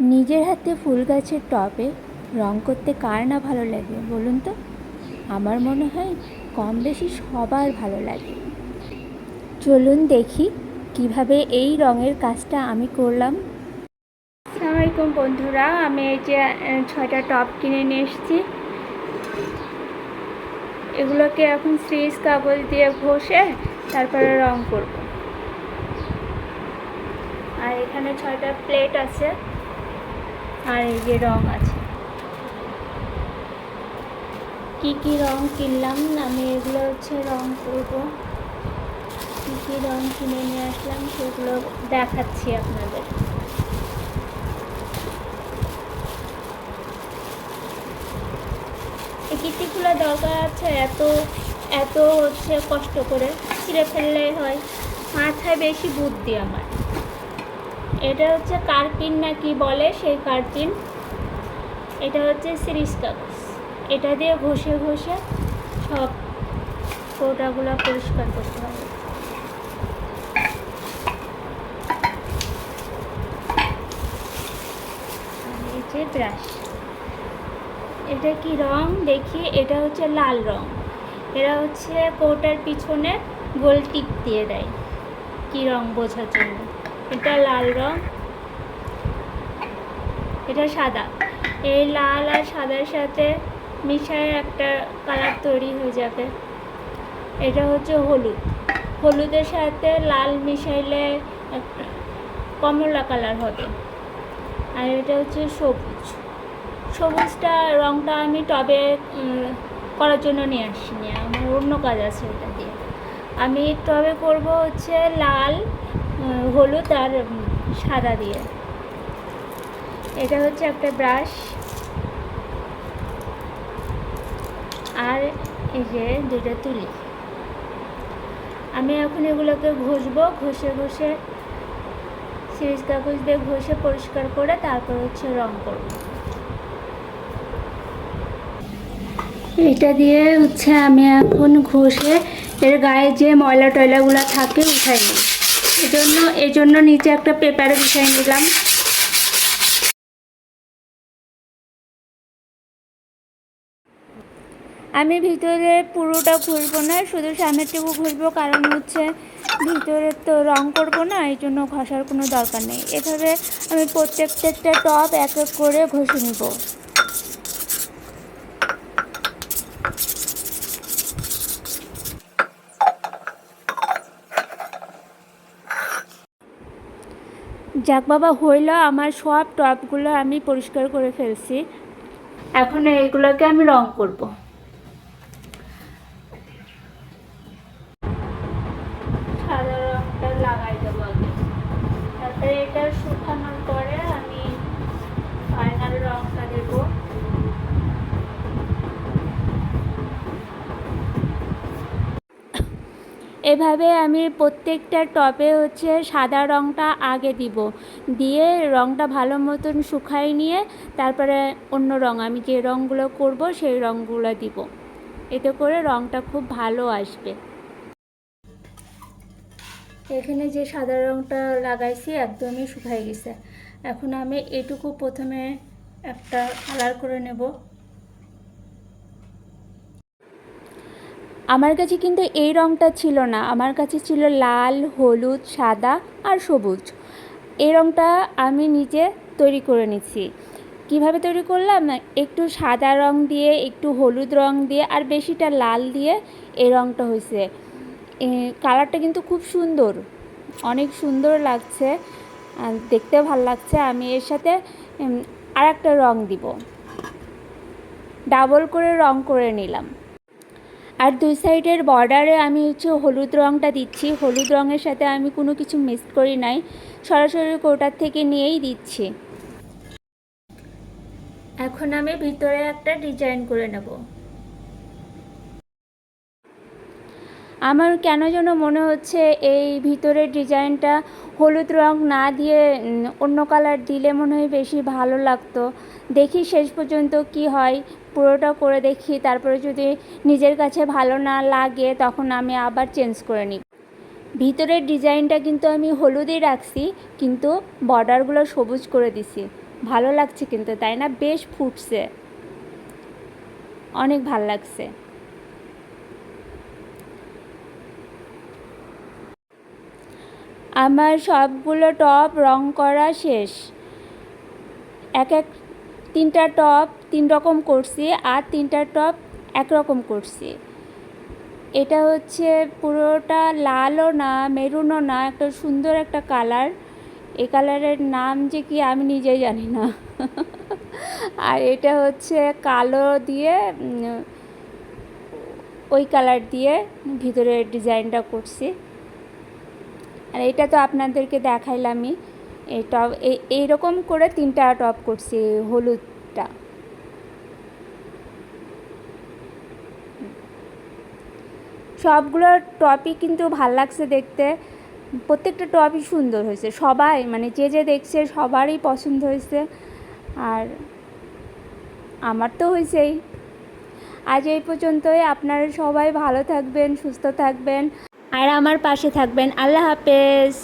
নিজের হাতে ফুল গাছের টবে রং করতে কার না ভালো লাগে, বলুন তো? আমার মনে হয় কম বেশি সবার ভালো লাগে। চলুন দেখি কীভাবে এই রঙের কাজটা আমি করলাম। আসসালামাইকুম বন্ধুরা, আমি এই যে ছয়টা টব কিনে নিয়ে এসেছি। এগুলোকে এখন সিরিজ কাগজ দিয়ে ঘষে তারপরে রং করব। আর এখানে ছয়টা প্লেট আছে। আর এই যে রং আছে। কি কি রং কিনলাম? আমি এগুলো হচ্ছে রং করব। কি কি রং কিনে নিয়ে আসলাম সেগুলো দেখাচ্ছি আপনাদের। এই দরকার আছে এত এত হচ্ছে কষ্ট করে। ছিঁড়ে ফেললেই হয়। মাথায় বেশি বুদ্ধি আমার। এটা হচ্ছে কার্পিন না কি বলে সেই কার্পিন এটা হচ্ছে সিরিজ কাগজ। এটা দিয়ে ঘষে ঘষে সব কৌটাগুলো পরিষ্কার করতে হবে। ব্রাশ এটা কি রং? দেখি, এটা হচ্ছে লাল রং। এরা হচ্ছে কৌটার পিছনে গোল টিপ দিয়ে দেয়। কি রং বোঝার জন্য? এটা লাল রং। এটা সাদা। এই লাল আর সাদার সাথে মিশায় একটা কালার তৈরি হয়ে যাবে। এটা হচ্ছে হলুদ। হলুদের সাথে লাল মিশাইলে কমলা কালার হবে। আর এটা হচ্ছে সবুজ। সবুজটা রংটা আমি টবে করার জন্য নিয়ে আসিনি। আমার অন্য কাজ আছে এটা দিয়ে। আমি টবে করব হচ্ছে লাল হলুদ আর সাদা দিয়ে। এটা হচ্ছে একটা ব্রাশ। আর এই যে দুটো তুলি। আমি এখন এগুলোকে ঘষবো, ঘষে ঘষে সিরিজ কাগজ দিয়ে ঘষে পরিষ্কার করে তারপর হচ্ছে রং করব। এটা দিয়ে হচ্ছে আমি এখন ঘষে, এর গায়ে যে ময়লা টয়লাগুলো থাকে উঠাই নিই। এজন্য জন্য নিচে একটা পেপারে বিছাই নিলাম। আমি ভিতরে পুরোটা ঘুরবো না, শুধু সামনেরটুকু ঘুরবো, কারণ হচ্ছে ভিতরে তো রং করব না, এই জন্য ঘষার কোনো দরকার নেই। এভাবে আমি প্রত্যেকটা টপ এক এক করে ঘষে নিব। যাক বাবা, হইল, আমার সব টপগুলো আমি পরিষ্কার করে ফেলছি। এখন এইগুলোকে আমি রং করব। সাদা রংটা লাগাই দেবো তারপরে এটা শুকানোর পরে আমি ফাইনাল রংটা দেবো এভাবে আমি প্রত্যেকটা টপে হচ্ছে সাদা রংটা আগে দিব। দিয়ে রংটা ভালো মতন শুকাই নিয়ে তারপরে অন্য রং, আমি যে রঙগুলো করব সেই রঙগুলো দিব। এতে করে রংটা খুব ভালো আসবে। এখানে যে সাদা রংটা লাগাইছি একদমই শুকাই গেছে। এখন আমি এটুকু প্রথমে একটা কালার করে নেব। আমার কাছে কিন্তু এই রঙটা ছিল না। আমার কাছে ছিল লাল, হলুদ, সাদা আর সবুজ। এই রঙটা আমি নিজে তৈরি করে নিচ্ছি কীভাবে তৈরি করলাম? একটু সাদা রং দিয়ে, একটু হলুদ রং দিয়ে আর বেশিটা লাল দিয়ে এই রঙটা হয়েছে। কালারটা কিন্তু খুব সুন্দর। অনেক সুন্দর লাগছে। দেখতে ভালো লাগছে। আমি এর সাথে আর একটা রং দিব। ডাবল করে রং করে নিলাম। আর দুই সাইডের বর্ডারে আমি হচ্ছে হলুদ রঙটা দিচ্ছি। হলুদ রঙের সাথে আমি কোনো কিছু মিক্স করি নাই। সরাসরি কোটার থেকে নিয়েই দিচ্ছি। এখন আমি ভিতরে একটা ডিজাইন করে নেব। আমার কেন যেন মনে হচ্ছে এই ভিতরের ডিজাইনটা হলুদ রং না দিয়ে অন্য কালার দিলে মনে হয় বেশি ভালো লাগতো। দেখি শেষ পর্যন্ত কি হয়। পুরোটা করে দেখি, তারপরে যদি নিজের কাছে ভালো না লাগে তখন আমি আবার চেঞ্জ করে নিই। ভিতরের ডিজাইনটা কিন্তু আমি হলুদই রাখছি, কিন্তু বর্ডারগুলো সবুজ করে দিছি। ভালো লাগছে কিন্তু, তাই না? বেশ ফুটছে। অনেক ভালো লাগছে। আমার সবগুলো টপ রং করা শেষ। এক এক তিনটা টপ তিন রকম করছি আর তিনটা টপ একরকম করছি। এটা হচ্ছে পুরোটা লালও না, মেরুনও না, একটা সুন্দর একটা কালার। এই কালারের নাম যে কি আমি নিজেই জানি না। আর এটা হচ্ছে কালো দিয়ে ওই কালার দিয়ে ভিতরে ডিজাইনটা করছি। আর এটা তো আপনাদেরকে দেখাইলামই। এই টপ এই, এইরকম করে তিনটা টপ করছি হলুদটা। সবগুলো টপই কিন্তু ভালো লাগছে দেখতে। প্রত্যেকটা টপই সুন্দর হয়েছে, সবাই মানে যে যে দেখছে সবারই পছন্দ হয়েছে। আর আমার তো হয়েছেই। আজ এই পর্যন্তই, আপনারা সবাই ভালো থাকবেন, সুস্থ থাকবেন। আর আমার পাশে থাকবেন, আল্লাহ হাফেজ।